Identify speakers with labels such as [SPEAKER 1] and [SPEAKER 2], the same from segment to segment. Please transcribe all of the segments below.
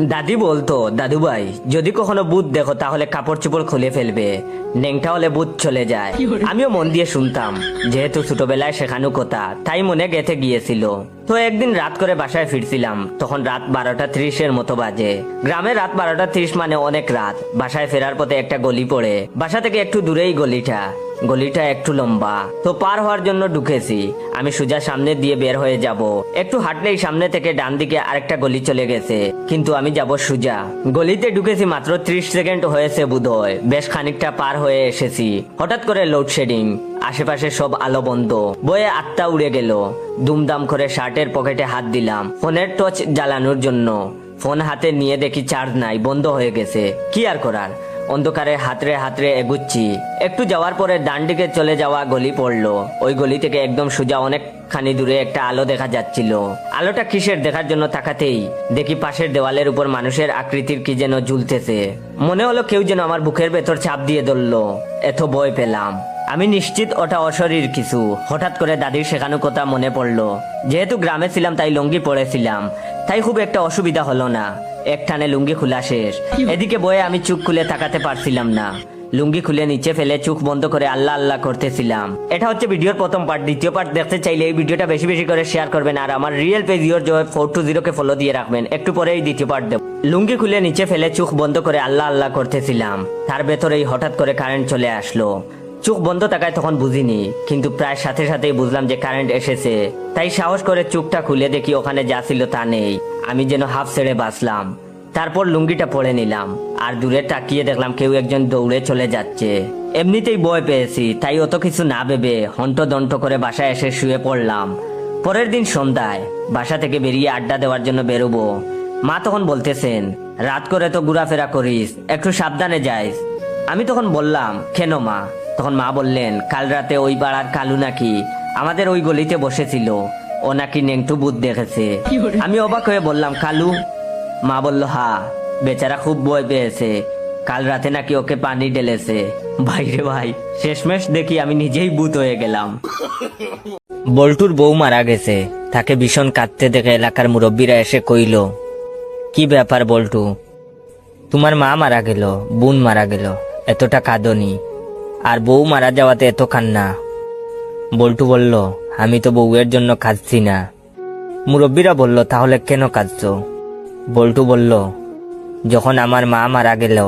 [SPEAKER 1] দাদি বলতো দাদু ভাই যদি কখনো বুধ দেখো তাহলে কাপড় চোপড় খুলে ফেলবে। নেংটা হলে বুধ চলে যায়। আমিও মন দিয়ে শুনতাম যেহেতু ছোটবেলায় শেখানো কথা তাই মনে গেথে গিয়েছিল। তো একদিন রাত করে বাসায় ফিরছিলাম। তখন রাত বারোটা ত্রিশের মতো বাজে। গ্রামে রাত বারোটা ত্রিশ মানে অনেক রাত। বাসায় ফেরার পথে একটা গলি পড়ে। বাসা থেকে একটু দূরেই গলিটা। গলিটা একটু লম্বা। তো পার হওয়ার জন্য ঢুকেছি। আমি সোজা সামনে দিয়ে বের হয়ে যাব। একটু হাঁটলেই সামনে থেকে ডান দিকে আরেকটা গলি চলে গেছে। কিন্তু আমি যাব সোজা। গলিতে ঢুকেছি মাত্র ত্রিশ সেকেন্ড হয়েছে বোধহয়। বেশ খানিকটা পার হয়ে এসেছি। হঠাৎ করে লোডশেডিং আশেপাশে সব আলো বন্ধ। বয়ে আত্মা উড়ে গেল। দুমদাম করে শার্টের পকেটে হাত দিলাম। ফোনের টর্চ জ্বালানোর জন্য। ফোন হাতে নিয়ে দেখি চার্জ নাই, বন্ধ হয়ে গেছে। কি আর করার? অন্ধকারে হাতরে হাতরে এগুচ্ছি। একটু যাওয়ার পরে ডান দিকে চলে যাওয়া গলি পড়ল। ওই গলি থেকে একদম সোজা অনেকখানি দূরে একটা আলো দেখা যাচ্ছিল। আলোটা কিসের? দেখার জন্য তাকাতেই দেখি পাশের দেওয়ালের উপর মানুষের আকৃতির কি যেন ঝুলতেছে। মনে হলো কেউ যেন আমার বুকের ভেতর চাপ দিয়ে ধরলো। এত ভয় পেলাম। আমি নিশ্চিত ওটা অশরীর কিছু। হঠাৎ করে দাদির শেখানো কথা মনে পড়ল। যেহেতু গ্রামে ছিলাম, তাই লুঙ্গি পড়েছিলাম তাই খুব একটা অসুবিধা হলো না। এক টানে লুঙ্গি খোলা শেষ। এদিকে বয়ে আমি চুপ খুলে তাকাতে পারছিলাম না। লুঙ্গি খুলে নিচে ফেলে চোখ বন্ধ করে আল্লাহ আল্লাহ করতেছিলাম। এটা হচ্ছে ভিডিওর প্রথম পার্ট দ্বিতীয় পার্ট দেখতে চাইলে এই ভিডিওটা বেশি বেশি করে শেয়ার করবেন আর আমার real page your Joy four two zero K follow দিয়ে রাখবেন। একটু পরে এই দ্বিতীয় পার্ট দেব। লুঙ্গি খুলে নিচে ফেলে চোখ বন্ধ করে আল্লাহ আল্লাহ করতেছিলাম। তার ভেতরেই হঠাৎ করে কারেন্ট চলে আসলো। চোখ বন্ধ থাকায় তখন বুঝিনি, কিন্তু প্রায় সাথে সাথেই বুঝলাম যে কারেন্ট এসেছে। তাই সাহস করে চোখটা খুলে দেখি ওখানে যা ছিল তা নেই। আমি যেন হাফ ছেড়ে বাঁচলাম। তারপর লুঙ্গিটা পরে নিলাম। আর দূরে তাকিয়ে দেখলাম কেউ একজন দৌড়ে চলে যাচ্ছে। এমনিতেই বয় পেয়েছি, তাই অত কিছু না ভেবে হন্ট দন্ত করে বাসায় এসে শুয়ে পড়লাম। পরের দিন সন্ধ্যায় বাসা থেকে বেরিয়ে আড্ডা দেওয়ার জন্য বেরোবো। মা তখন বলতেছেন, রাত করে তো ঘোরাফেরা করিস, একটু সাবধানে যাইস। আমি তখন বললাম, কেন মা? তখন মা বললেন, কাল রাতে ওই পাড়ার কালু নাকি আমাদের ওই গলিতে বসেছিল। ও নাকি নেংটু বুধ দেখেছে। আমি অবাক হয়ে বললাম, কালু? মা বলল, হা, বেচারা খুব ভয় পেয়েছে। কাল রাতে নাকি ওকে পানি ঢেলেছে। ভাইরে ভাই, শেষমেশ দেখি আমি নিজেই ভূত হয়ে গেলাম। বল্টুর বউ মারা গেছে। তাকে ভীষণ কাঁদতে দেখে এলাকার মুরব্বীরা এসে কইল, কি ব্যাপার বল্টু? তোমার মা মারা গেল, বোন মারা গেল, এতটা কাঁদনি আর বউ মারা যাওয়াতে এত কান্না। বল্টু বলল, আমি তো বউয়ের জন্য কাঁদছি না। মুরব্বীরা বলল, তাহলে কেন কাঁদছো? বল্টু বলল, যখন আমার মা মারা গেল,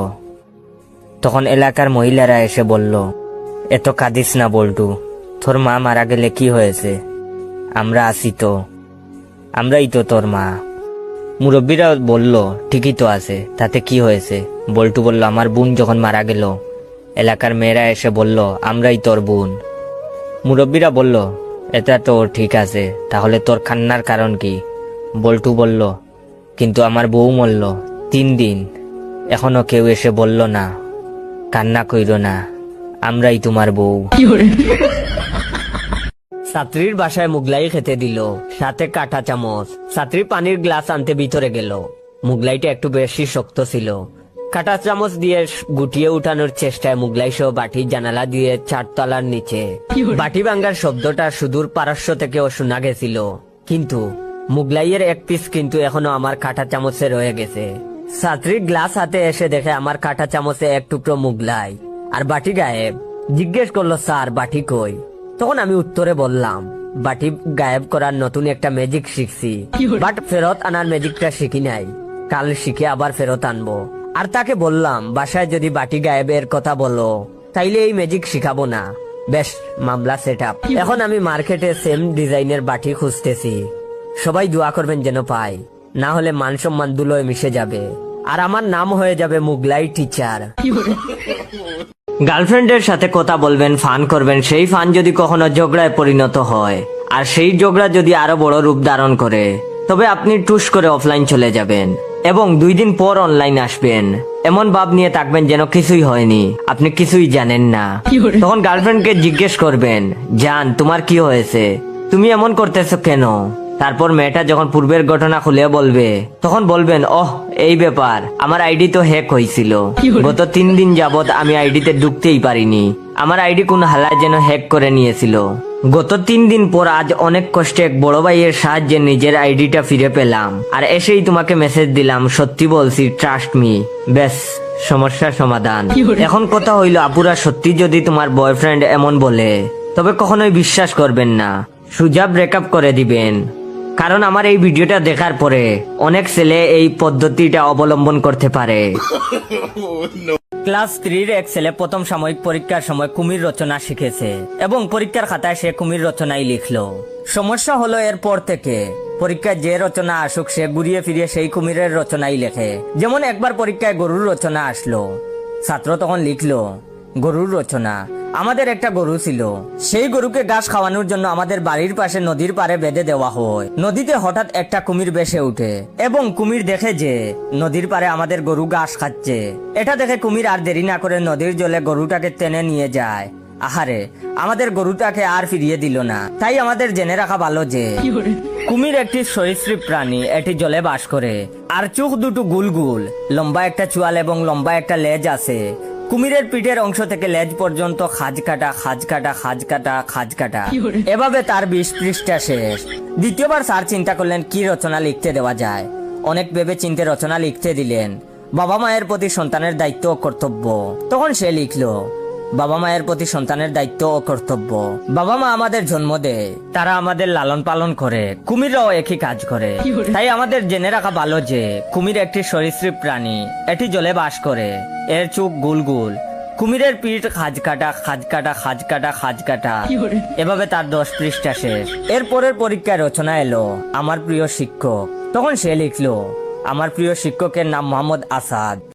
[SPEAKER 1] তখন এলাকার মহিলারা এসে বলল, এত কাঁদিস না বল্টু, তোর মা মারা গেলে কি হয়েছে? আমরা আসি তো, আমরাই তো তোর মা মুরব্বীরা বলল, ঠিকই তো আছে, তাতে কি হয়েছে বল্টু বলল, আমার বোন যখন মারা গেল এলাকার মেয়েরা এসে বলল, আমরাই তোর বোন। মুরব্বীরা বলল, এটা তো ঠিক আছে, তাহলে তোর কান্নার কারণ কি? বল্টু বলল, কিন্তু আমার বউ মরল, তিন দিন। এখনও কেউ এসে বলল না, কান্না কইর না, আমরাই তোমার বউ। ছাত্রীর বাসায় মুগলাই খেতে দিল, সাথে কাঁটা চামচ। ছাত্রী পানির গ্লাস আনতে ভিতরে গেল। মুগলাইটা একটু বেশি শক্ত ছিল। কাঁটা চামচ দিয়ে গুটিয়ে উঠানোর চেষ্টায় মুগলাই সহ বাটি জানালা দিয়ে চারতলার নিচে। বাটি ভাঙ্গার শব্দটা সুদূর পারস্য থেকেও শোনা গেছিল। কিন্তু মুগলাইয়ের এক পিস কিন্তু এখনও আমার কাঁটা চামচে রয়ে গেছে। ছাত্রী গ্লাস হাতে এসে দেখে আমার কাঁটা চামচে এক টুকরো মুগলাই। আর বাটি গায়েব। জিজ্ঞেস করল স্যার বাটি কই? তখন আমি উত্তরে বললাম বাটি গায়েব করার নতুন একটা ম্যাজিক শিখছি। বাট ফেরত আনার ম্যাজিকটা শিখি নাই। কাল শিখে আবার ফেরত আনব। আর তাকে বললাম, বাসায় যদি বাটি গায়েবের কথা বলো, তাইলে এই ম্যাজিক শিখাবো না। বেশ, মামলা সেট এখন আমি মার্কেটে সেম ডিজাইনের বাটি খুঁজতেছি। সবাই দোয়া করবেন যেন পাই। না হলে মান সম্মান দুলোয় মিশে যাবে। আর আমার নাম হয়ে যাবে মুগলাই টিচার গার্লফ্রেন্ডের সাথে কথা বলবেন ফান করবেন, সেই ফান যদি কখনো ঝগড়ায় পরিণত হয়। আর সেই ঝগড়া যদি আরও বড় রূপ ধারণ করে, তবে আপনি টুস করে অফলাইন চলে যাবেন। এবং দুই দিন পর অনলাইন আসবেন। এমন ভাব নিয়ে থাকবেন যেন কিছুই হয়নি। আপনি কিছুই জানেন না। তখন গার্লফ্রেন্ডকে জিজ্ঞেস করবেন জান তোমার কি হয়েছে? তুমি এমন করতেছো কেন? তারপর মেয়েটা যখন পূর্বের ঘটনা খুলে বলবে তখন বলবেন ওহ এই ব্যাপার। আমার আইডি তো হ্যাক হয়েছিল। গত তিন দিন যাবত আমি আইডিতে ঢুকতেই পারিনি। আমার আইডি কোন হালায় যেন হ্যাক করে নিয়েছিল। গত তিন দিন পর আজ অনেক কষ্টে এক বড় ভাইয়ের সাহায্যে নিজের আইডিটা ফিরে পেলাম। আর এসেই তোমাকে মেসেজ দিলাম সত্যি বলছি ট্রাস্ট মি ব্যাস সমস্যার সমাধান। এখন কথা হইল আপুরা সত্যি যদি তোমার বয়ফ্রেন্ড এমন বলে তবে কখনোই বিশ্বাস করবেন না। সুজা ব্রেকআপ করে দিবেন। কারণ আমার এই ভিডিওটা দেখার পরে অনেক ছেলে এই পদ্ধতিটা অবলম্বন করতে পারে। ক্লাস থ্রির এক ছেলে প্রথম সাময়িক পরীক্ষার সময় কুমির রচনা শিখেছে এবং পরীক্ষার খাতায় সে কুমির রচনাই লিখল। সমস্যা হলো এরপর থেকে। পরীক্ষায় যে রচনা আসুক, সে ঘুরিয়ে ফিরিয়ে সেই কুমিরের রচনাই লেখে। যেমন একবার পরীক্ষায় গরুর রচনা আসলো। ছাত্র তখন লিখলো গরুর রচনা। আমাদের একটা গরু ছিল। সেই গরুকে ঘাস খাওয়ানোর জন্য আমাদের বাড়ির পাশে নদীর পাড়ে বেঁধে দেওয়া হয়। নদীতে হঠাৎ একটা কুমির বেসে উঠে এবং কুমির দেখে যে নদীর পাড়ে আমাদের গরু ঘাস খাচ্ছে। এটা দেখে কুমির আর দেরি না করে নদীর জলে গরুটাকে টেনে নিয়ে যায়। আহারে আমাদের গরুটাকে আর ফিরিয়ে দিল না। তাই আমাদের জেনে রাখা ভালো যে কুমির একটি সরীসৃপ প্রাণী এটি জলে বাস করে। আর চোখ দুটো গুল গুল লম্বা একটা চুয়াল এবং লম্বা একটা লেজ আছে। কুমিরের পিঠের অংশ থেকে লেজ পর্যন্ত খাজ কাটা খাজ কাটা খাজ কাটা খাজ কাটা এভাবে তার বিশ পৃষ্ঠা শেষ। দ্বিতীয়বার স্যার চিন্তা করলেন কি রচনা লিখতে দেওয়া যায়? অনেক ভেবে চিন্তে রচনা লিখতে দিলেন। বাবা মায়ের প্রতি সন্তানের দায়িত্ব ও কর্তব্য। তখন সে লিখলো বাবা মায়ের প্রতি সন্তানের দায়িত্ব ও কর্তব্য। বাবা মা আমাদের জন্ম দেয় তারা আমাদের লালন পালন করে কুমিররাও একই কাজ করে। তাই আমাদের জেনে রাখা ভালো যে কুমির একটি সরীসৃপ প্রাণী এটি জলে বাস করে। এর চোখ গুল গুল। কুমিরের পিঠ খাজ কাটা খাজ কাটা খাজ কাটা খাজ কাটা। এভাবে তার দশ পৃষ্ঠা শেষ। এর পরের পরীক্ষায় রচনা এলো আমার প্রিয় শিক্ষক। তখন সে লিখলো আমার প্রিয় শিক্ষকের নাম মোহাম্মদ আসাদ।